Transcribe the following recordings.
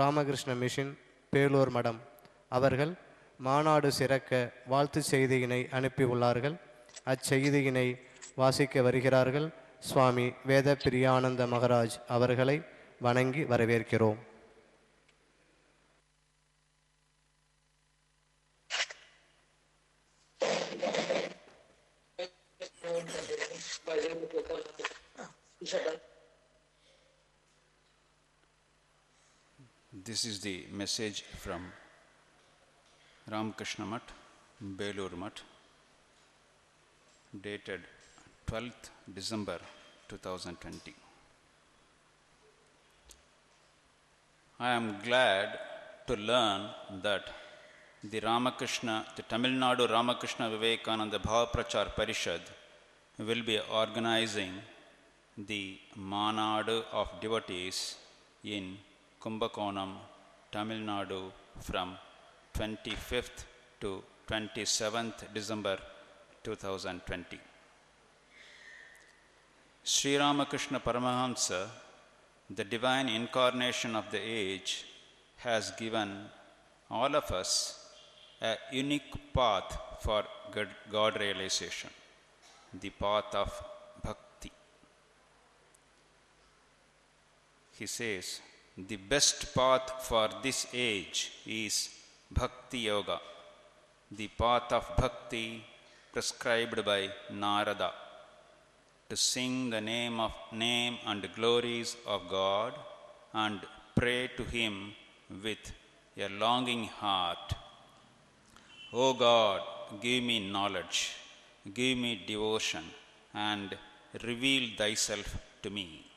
Ramakrishna machine Belur மடம். அவர்கள் மாநாடு சிறக்க வாழ்த்து செய்தியினை அனுப்பியுள்ளார்கள் அச்செய்தியினை வாசிக்க வருகிறார்கள் சுவாமி வேத பிரியானந்த மகராஜ் அவர்களை வணங்கி வரவேற்கிறோம். This is the message from Ramakrishna Mutt, Belur dated 12th December 2020. I am glad to learn that the Ramakrishna, the Tamil Nadu Ramakrishna Vivekananda Bhava Prachar Parishad will be organizing the Manadu of devotees in Kumbakonam, Tamil Nadu from 25th to 27th December 2020. Sri Ramakrishna Paramahamsa, the divine incarnation of the age, has given all of us a unique path for God, God realization, the path of bhakti. He says, the best path for this age is bhakti yoga, the path of bhakti prescribed by Narada to sing the name of name and glories of God and pray to him with a longing heart. O God, give me knowledge, give me devotion, and reveal thyself to me.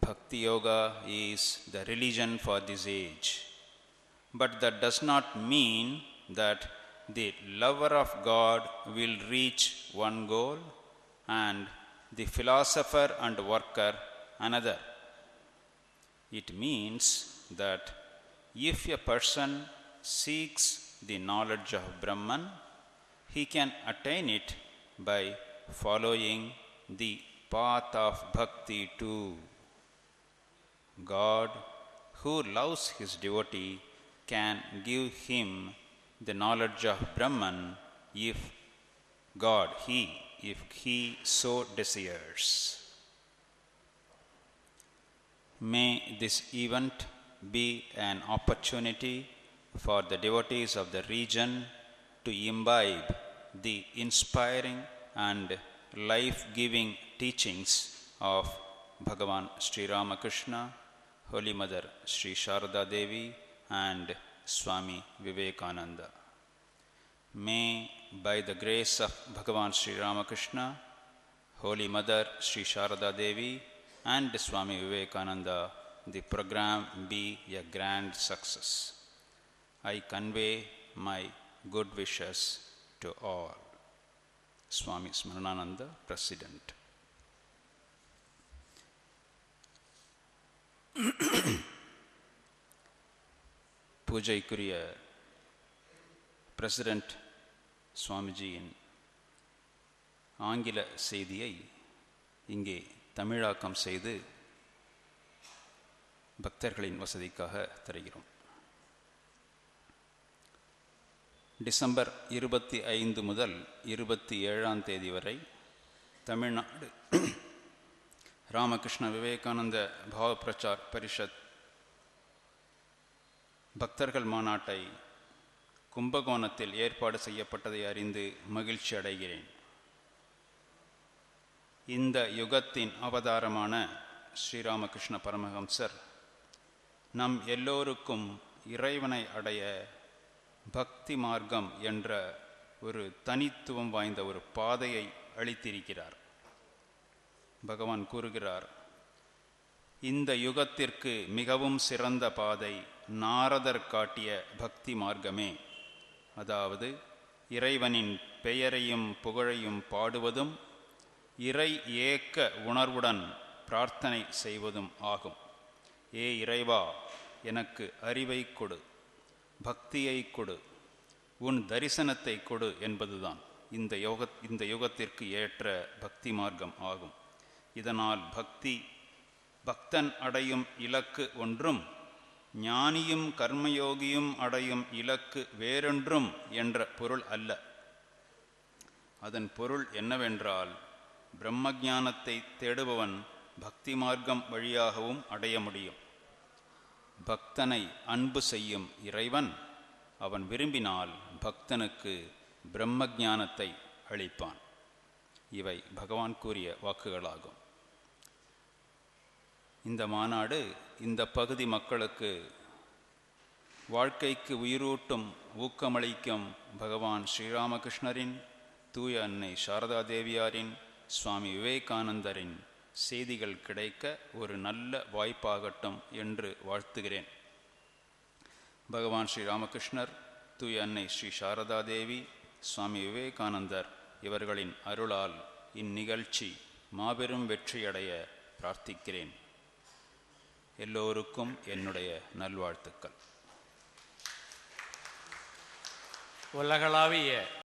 Bhakti Yoga is the religion for this age. But that does not mean that the lover of God will reach one goal and the philosopher and worker another. It means that if a person seeks the knowledge of Brahman, he can attain it by following the path of bhakti too. God, who loves his devotee, can give him the knowledge of Brahman if God, he, if he so desires. May this event be an opportunity for the devotees of the region to imbibe the inspiring and life giving teachings of Bhagavan Sri Ramakrishna, Holy Mother Sri Sharada Devi, and Swami Vivekananda. May, by the grace of Bhagavan Sri Ramakrishna, Holy Mother Sri Sharada Devi, and Swami Vivekananda, the program be a grand success. I convey my good wishes to all. Swami Smaranananda, President. பூஜைக்குரிய president சுவாமிஜியின் ஆங்கில செய்தியை இங்கே தமிழாக்கம் செய்து பக்தர்களின் வசதிக்காக தருகிறோம். டிசம்பர் இருபத்தி ஐந்து முதல் இருபத்தி ஏழாம் தேதி வரை தமிழ்நாடு ராமகிருஷ்ண விவேகானந்த பாவ பிரச்சார் பரிஷத் பக்தர்கள் மாநாட்டை கும்பகோணத்தில் ஏற்பாடு செய்யப்பட்டதை அறிந்து மகிழ்ச்சி அடைகிறேன். இந்த யுகத்தின் அவதாரமான ஸ்ரீராமகிருஷ்ண பரமஹம்சர் நம் எல்லோருக்கும் இறைவனை அடைய பக்தி மார்க்கம் என்ற ஒரு தனித்துவம் வாய்ந்த ஒரு பாதையை அளித்திருக்கிறார். பகவான் கூறுகிறார் இந்த யுகத்திற்கு மிகவும் சிறந்த பாதை நாரதர் காட்டிய பக்தி மார்க்கமே. அதாவது இறைவனின் பெயரையும் புகழையும் பாடுவதும் இறை ஏக்க உணர்வுடன் பிரார்த்தனை செய்வதும் ஆகும். ஏ இறைவா எனக்கு அறிவை கொடு பக்தியை கொடு உன் தரிசனத்தை கொடு என்பதுதான் இந்த யோக இந்த யுகத்திற்கு ஏற்ற பக்தி மார்க்கம் ஆகும். இதனால் பக்தி பக்தன் அடையும் இலக்கு ஒன்றும் ஞானியும் கர்மயோகியும் அடையும் இலக்கு வேறொன்றும் என்ற பொருள் அல்ல. அதன் பொருள் என்னவென்றால் பிரம்ம ஞானத்தை தேடுபவன் பக்தி மார்க்கம் வழியாகவும் அடைய முடியும். பக்தனை அன்பு செய்யும் இறைவன் அவன் விரும்பினால் பக்தனுக்கு பிரம்ம ஞானத்தை அளிப்பான். இவை பகவான் கூறிய வாக்குகளாகும். இந்த மாநாடு இந்த பகுதி மக்களுக்கு வாழ்க்கைக்கு உயிரூட்டும் ஊக்கமளிக்கும் பகவான் ஸ்ரீராமகிருஷ்ணரின் தூய அன்னை சாரதா தேவியாரின் சுவாமி விவேகானந்தரின் செய்திகள் கிடைக்க ஒரு நல்ல வாய்ப்பாகட்டும் என்று வாழ்த்துகிறேன். பகவான் ஸ்ரீ ராமகிருஷ்ணர் தூய அன்னை ஸ்ரீ சாரதா தேவி சுவாமி விவேகானந்தர் இவர்களின் அருளால் இந்நிகழ்ச்சி மாபெரும் வெற்றியடைய பிரார்த்திக்கிறேன். எல்லோருக்கும் என்னுடைய நல்வாழ்த்துக்கள். உலகளாவிய